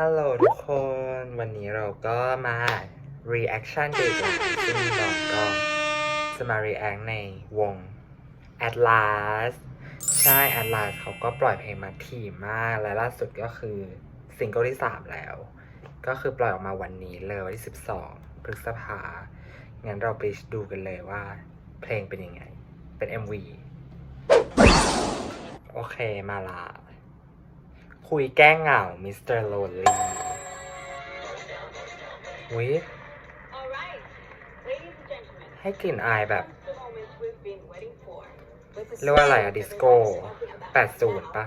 ฮัลโหลทุกคน วันนี้เราก็มา reaction เด็กแล้วซึ่งก็จะมา react ในวง Atlas ใช่ Atlas เขาก็ปล่อยเพลงมาถี่มาก และล่าสุดก็คือซิงเกิลที่ 3 แล้ว ก็คือปล่อยออกมาวันนี้เลยวันที่ 12 พฤษภา งั้นเราไปดูกันเลยว่า เพลงเป็นยังไง เป็น MV โอเคมาละ คุยแก้งเหงา มิสเตอร์โลลี่วิให้กลิ่นอายแบบ เรียกว่าอะไรอะดิสโก้แปดศูนย์ป่ะ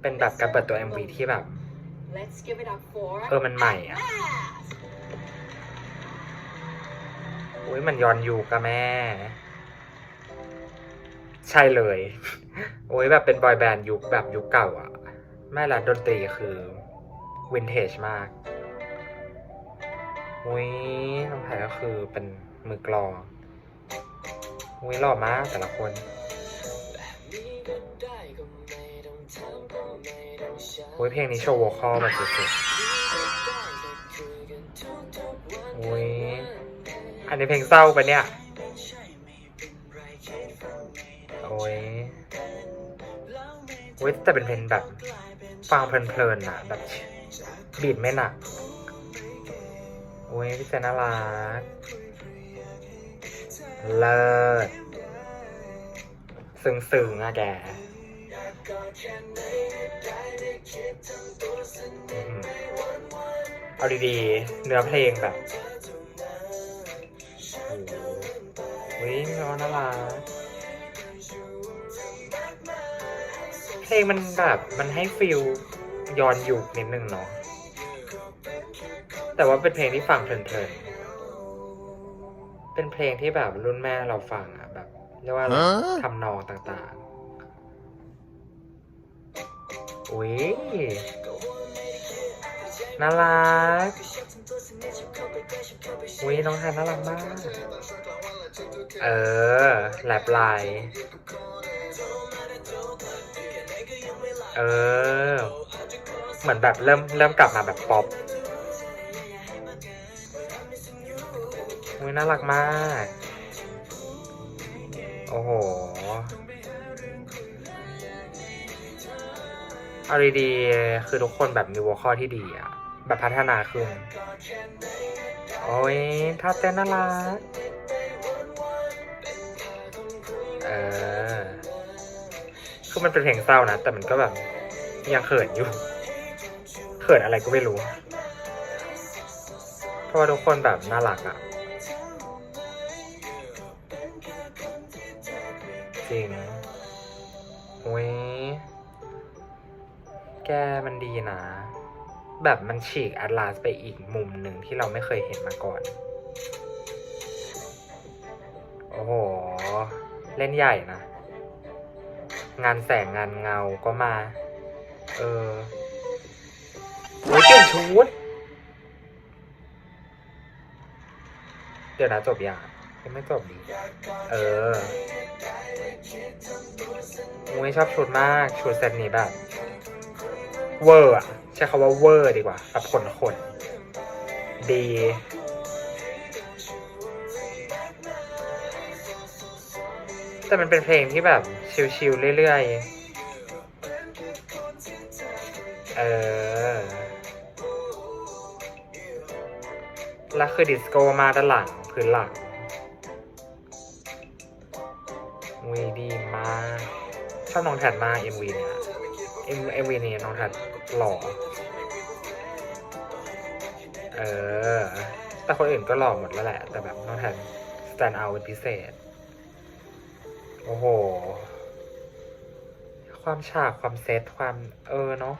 เป็นแบบการเปิดตัว MV ที่แบบ เออ มันใหม่อะอุ้ยมันย้อนอยู่กับแม่ ใช่เลย โอ้ยแบบเป็นบอยแบนด์ยุคแบบยุคเก่าอะแม่ละดนตรีคือวินเทจมากอุ้ยน้องไผ่ก็คือเป็นมือกลองอุ้ยหล่อมากแต่ละคนโอ้ยเพลงนี้โชว์วอลคอแบบสุดๆโอ้ยอันนี้เพลงเศร้าปะเนี่ย อ้ยแต่เป็นเพลงแบบฟังเพลินๆนะแบบบีดไม่หนักโอ้ยพี่เจน่ารักเลิศซึ้งๆอะแกเอาดีๆ เนื้อเพลงแบบโอ้โหวิน้องน่ารัก เพลงมันแบบมันให้ฟิลย้อนยุคนิดนึงเนาะแต่ว่าเป็นเพลงที่ฟังเพลินๆเป็นเพลงที่แบบรุ่นแม่เราฟังอะแบบเรียกว่าอะไรฮะทำนองต่างๆอุ้ยน่ารักอุ้ยน้องไทยน่ารักมาก เออแลบลาย เออ เหมือนแบบเริ่มเริ่มกลับมาแบบป๊อปอุ้ยน่ารักมาก โอ้โหเอาดีๆคือทุกคนแบบมีวอลคอที่ดีอะแบบพัฒนาขึ้น โอ้ยท่าเต้นน่ารัก เออ คือมันเป็นเพลงเศร้านะ แต่มันก็แบบยังเขินอยู่เขินอะไรก็ไม่รู้ เพราะว่าทุกคนแบบน่ารักอะจริงเว้ยแกมันดีนะ แบบมันฉีกแอดลาสไปอีกมุมหนึ่งที่เราไม่เคยเห็นมาก่อน โอ้โห เล่นใหญ่นะ งานแสงงานเงาก็มา เออโอ้ยเปลี่ยนชุด เดี๋ยวนะจบยังยังไม่จบดีเออมุ้ยชอบชุดมาก ชุดเซตนี้แบบ เวอร์อะใช้คำว่าเวอร์ดีกว่าแบบขนขนดีแต่มันเป็นเพลงที่แบบ ชิลๆเรื่อยๆ เออ แล้วคือดิสโก้มาด้านหลังพื้นหลังวีดีมากชอบน้องแทนมาก MV เนี่ย M MV นี้น้องแทนหล่อ เออ แต่คนอื่นก็หล่อหมดแล้วแหละ แต่แบบน้องแทน stand out เป็นพิเศษ โอ้โห ความฉากความเซตความเออเนาะ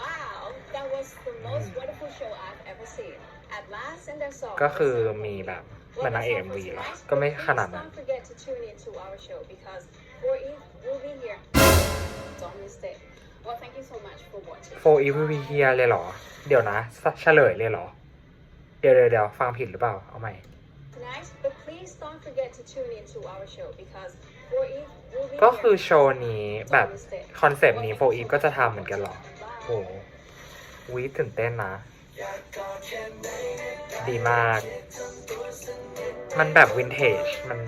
Wow, that was the most wonderful show I've ever seen. Atlas and their song. ก็คือมีแบบเหมือนนางเอก MV เหรอ ก็ไม่ขนาดนั้น Don't forget to tune in to our show because for it will be here. Don't miss it. Well, thank you so much for watching. for evil we here เลยเหรอ เดี๋ยวนะ เฉลยเลยเหรอ เดี๋ยวเดี๋ยวเดี๋ยวฟังผิดหรือเปล่า เอาใหม่ ก็คือ here. โชว์นี้แบบ Don't miss it. คอนเซปต์นี้โฟอีฟก็จะทำเหมือนกันเหรอโหวิตื่นเต้นนะ ดีมาก มันแบบวินเทจ มัน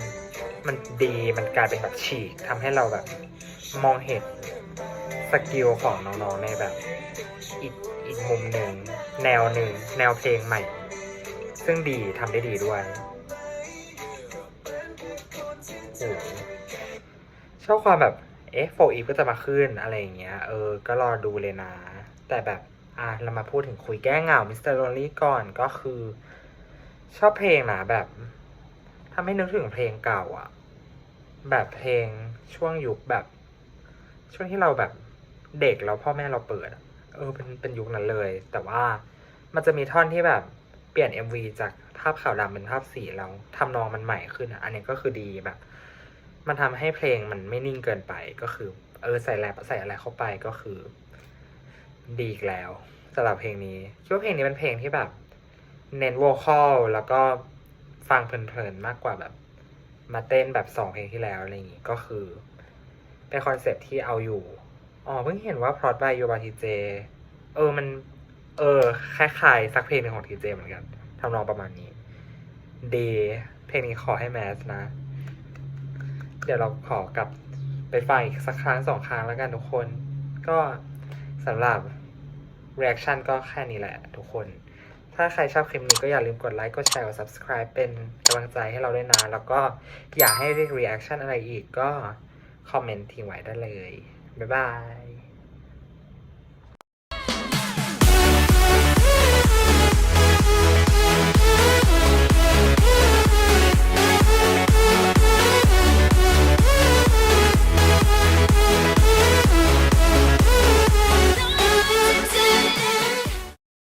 มันดี มันกลายเป็นแบบฉีกทำให้เราแบบมองเห็นสกิลของน้องๆในแบบอีกอีกมุมหนึ่ง แนวหนึ่ง แนวเพลงใหม่ ซึ่งดีทำได้ดีด้วยโอ้โห ชอบความแบบเอ๊ะโฟอีฟก็จะมาขึ้นอะไรอย่างเงี้ย เออ ก็รอดูเลยนะ แต่แบบอะเรามาพูดถึงคุยแก้เหงามิสเตอร์โรลี่ก่อนก็คือ ชอบเพลงนะแบบทำให้นึกถึงเพลงเก่าอะแบบเพลงช่วงยุคแบบ ช่วงที่เราแบบเด็กแล้วพ่อแม่เราเปิด เออเป็นเป็นยุคนั้นเลย แต่ว่ามันจะมีท่อนที่แบบเปลี่ยน MV จากภาพขาวดำเป็นภาพสีแล้วทำนองมันใหม่ขึ้นอะอันนี้ก็คือดีแบบ มันทำให้เพลงมันไม่นิ่งเกินไปก็คือ เออใส่แรปใส่อะไรเข้าไปก็คือ ดีอีกแล้วสำหรับเพลงนี้คิดว่าเพลงนี้เป็นเพลงที่แบบ เน้นโวคอลแล้วก็ฟังเพลินๆมากกว่าแบบ มาเต้นแบบสองเพลงที่แล้วอะไรอย่างงี้ก็คือ เป็นคอนเซ็ปที่เอาอยู่อ๋อเพิ่งเห็นว่าพลอตบายโยบาทีเจเออมัน เออคล้ายๆสักเพลงหนึ่งของทีเจเหมือนกันทำนองประมาณนี้ ดี เพลงนี้ขอให้แมสนะ เดี๋ยวเราขอกลับไปฟังอีกสักครั้งสองครั้งแล้วกันทุกคน ก็สำหรับ reaction ก็แค่นี้แหละทุกคน ถ้าใครชอบคลิปนี้ก็อย่าลืมกดไลค์ กดแชร์ กด subscribe เป็นกำลังใจให้เราด้วยนะ แล้วก็อยากให้ reaction อะไรอีกก็คอมเมนต์ทิ้งไว้ได้เลย บ๊ายบาย